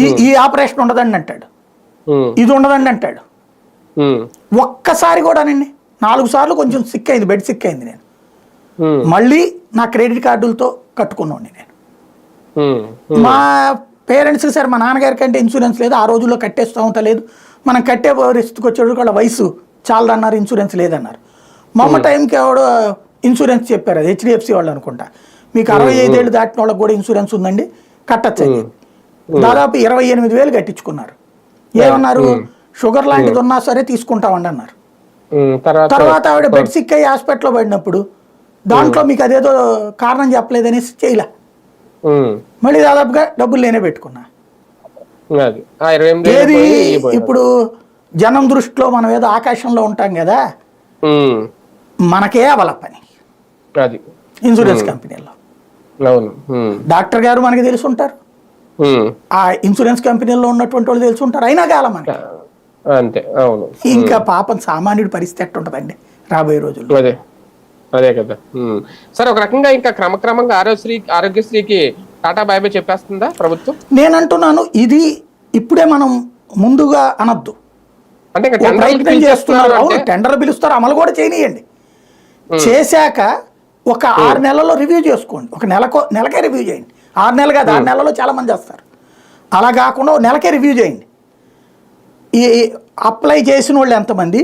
ఈ ఈ ఆపరేషన్ ఉండదండి అంటాడు. ఇది ఉండదండి అంటాడు. ఒక్కసారి కూడానండి నాలుగు సార్లు కొంచెం సిక్ అయింది బెడ్ సిక్ అయింది నేను. మళ్ళీ నా క్రెడిట్ కార్డులతో కట్టుకున్నాండి నేను. మా పేరెంట్స్కి సరే మా నాన్నగారి కంటే ఇన్సూరెన్స్ లేదు ఆ రోజుల్లో కట్టేస్తూ ఉంటా లేదు. మనం కట్టే పరిస్థితికి వచ్చేటప్పుడు వాళ్ళ వయసు చాలదన్నారు ఇన్సూరెన్స్ లేదన్నారు. మా అమ్మ టైంకి ఎవడో ఇన్సూరెన్స్ చెప్పారు అది హెచ్డిఎఫ్సి వాళ్ళు అనుకుంటా. మీకు అరవై ఐదేళ్ళు దాటిన వాళ్ళకి కూడా ఇన్సూరెన్స్ ఉందండి కట్టచ్చు. దాదాపు ఇరవై ఎనిమిది వేలు కట్టించుకున్నారు. ఏమన్నారు? షుగర్ లాంటిది ఉన్నా సరే తీసుకుంటామండి అన్నారు. తర్వాత ఆవిడ బెడ్ సిక్ అయ్యి హాస్పిటల్లో పడినప్పుడు దాంట్లో మీకు అదేదో కారణం చెప్పలేదనేసి చేయలే. మళ్ళీ దాదాపుగా డబ్బులు నేనే పెట్టుకున్నా. ఏది. ఇప్పుడు జనం దృష్టిలో మనం ఏదో ఆకాశంలో ఉంటాం కదా? మనకే అవల పని. ఇన్సూరెన్స్ కంపెనీలో డాక్టర్ గారు మనకి తెలిసి ఉంటారు ఆ ఇన్సూరెన్స్ కంపెనీలో ఉన్నటువంటి వాళ్ళు తెలిసి ఉంటారు అయినా కాల అంతే. అవును. ఇంకా పాపం సామాన్యుడి పరిస్థితి ఎట్టుంటదండి రాబోయే రోజుల్లో? అదే. అదే కదా. సరే ఒక రకంగా ఇంకా క్రమక్రమంగా ఆరోగ్యశ్రీ ఆరోగ్యశ్రీకి టాటా బాయ్ చెప్పేస్తుందా ప్రభుత్వం? నేనంటున్నాను ఇది ఇప్పుడే మనం ముందుగా అనొద్దు. అంటే ప్రయత్నం చేస్తున్నారు. అవును టెండర్ పిలుస్తారు అమలు కూడా చేయనియండి. చేశాక ఒక ఆరు నెలల్లో రివ్యూ చేసుకోండి. ఒక నెలకో నెలకే రివ్యూ చేయండి. ఆరు నెలలు కాదు ఆరు నెలల్లో చాలా మంది చేస్తారు. అలా కాకుండా నెలకే రివ్యూ చేయండి. ఈ అప్లై చేసిన వాళ్ళు ఎంతమంది?